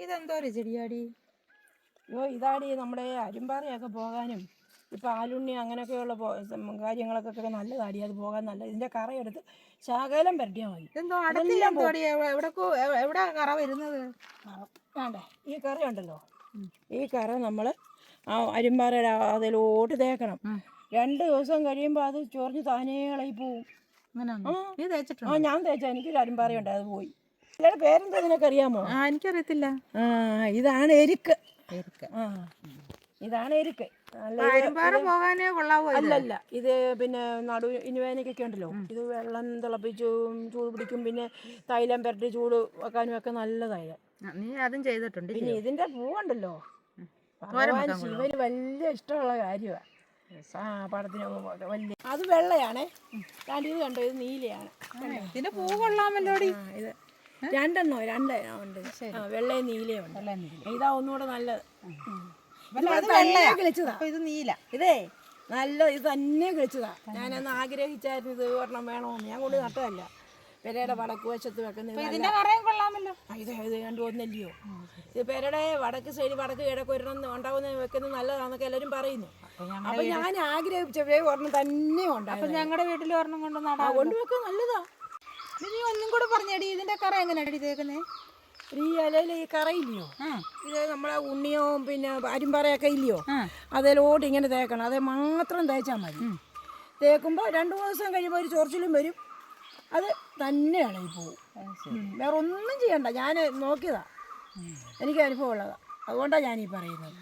ഇതെന്തോ ഒരു ചെടിയാടി അയ്യോ ഇതാടി നമ്മുടെ അരുമ്പാറയൊക്കെ പോകാനും ഇപ്പം ആലുണ്ണി അങ്ങനെയൊക്കെയുള്ള കാര്യങ്ങളൊക്കെ നല്ലതാടി അത് പോകാൻ നല്ല ഇതിന്റെ കറയെടുത്ത് ശകലം പരട്ടിയാൽ മതി. അടത്തില്ല എന്തോ അടി എവിടക്കോ എവിടെ കറ വരുന്നത്? വേണ്ടേ ഈ കറ ഉണ്ടല്ലോ. ഈ കറ നമ്മൾ ആ അരിമ്പാറയുടെ അതിലോട്ട് തേക്കണം. രണ്ട് ദിവസം കഴിയുമ്പോൾ അത് ചൊറിഞ്ഞ് താനേ ഇളകി പോവും. അങ്ങനെ ആ. ഞാൻ തേച്ച. എനിക്കൊരു അരിമ്പാറയുണ്ട് അത് പോയി. പേരെന്താ നിനക്കറിയാമോ ആ എനിക്കറിയത്തില്ല. ആ ഇതാണ് എരിക്ക്. എരിക്ക. ആ ഇതാണ് എരിക്ക്. നല്ല പോകാനേ കൊള്ളാവോ അല്ലല്ല ഇത് പിന്നെ നടു ഇനുവേനയ്ക്കൊക്കെ ഉണ്ടല്ലോ. ഇത് വെള്ളം തിളപ്പിച്ചും ചൂട് പിടിക്കും പിന്നെ തൈലം പുരട്ടി ചൂട് വെക്കാനും ഒക്കെ നല്ലതായത് നീ അതും ചെയ്തിട്ടുണ്ട് പിന്നെ ഇതിന്റെ പൂവുണ്ടല്ലോ. ഭഗവാൻ ശിവന് വലിയ ഇഷ്ടമുള്ള കാര്യമാണ് ആ പടത്തിന് വലിയ അത് വെള്ളയാണേ. രണ്ട് ഇത് കണ്ടോ? ഇത് നീലയാണ്. ഇതിന്റെ പൂ കൊള്ളാമല്ലോടി. ഇത് രണ്ടെണ്ണോ? രണ്ട് ഉണ്ട്. വെള്ളയും നീലയും ഉണ്ട്. ഇതാ ഒന്നുകൂടെ നല്ലത്. ഇത് നീല. ഇതേ നല്ല ഇത് തന്നെ കിളിച്ചതാ. ഞാനന്ന് ആഗ്രഹിച്ചായിരുന്നു ഇത് ഒരെണ്ണം വേണമെന്ന് ഞാൻ കൊണ്ട് നട്ടതല്ല. പെരയുടെ വടക്ക് വശത്ത് വെക്കുന്നത് ഇത് കണ്ടു വന്നല്ലയോ ഇത് പെരയുടെ വടക്ക് സൈഡ് വടക്ക് കിഴക്ക് ഒരെണ്ണം ഉണ്ടാവുന്ന വെക്കുന്നത് നല്ലതാണെന്നൊക്കെ എല്ലാവരും പറയുന്നു. അപ്പൊ ഞാൻ ആഗ്രഹിച്ച ഒരെണ്ണം തന്നെ അപ്പൊ ഉണ്ടായിരുന്നു. ഞങ്ങളുടെ വീട്ടിൽ ഒരെണ്ണം കൊണ്ട് നടാ കൊണ്ടുവെക്കാൻ നല്ലതാ. കൂടെ പറഞ്ഞടി ഇതിന്റെ കറ എങ്ങനെയാടി തേക്കുന്നേ? ഈ ഇലയിൽ ഈ കറയില്ലയോ? ഇത് നമ്മളെ ഉണ്ണിയോ പിന്നെ അരിമ്പറയൊക്കെ ഇല്ലയോ. അതിലോട്ട് ഇങ്ങനെ തേക്കണം. അത് മാത്രം തേച്ചാൽ മതി. തേക്കുമ്പോൾ രണ്ട് മൂന്ന് ദിവസം കഴിയുമ്പോൾ ഒരു ചൊറിച്ചിലും വരും. അത് തന്നെയാണ് ഈ പോകും വേറെ ഒന്നും ചെയ്യണ്ട. ഞാൻ നോക്കിയതാ. എനിക്ക് അനുഭവമുള്ളതാണ് അതുകൊണ്ടാണ് ഞാനീ പറയുന്നത്.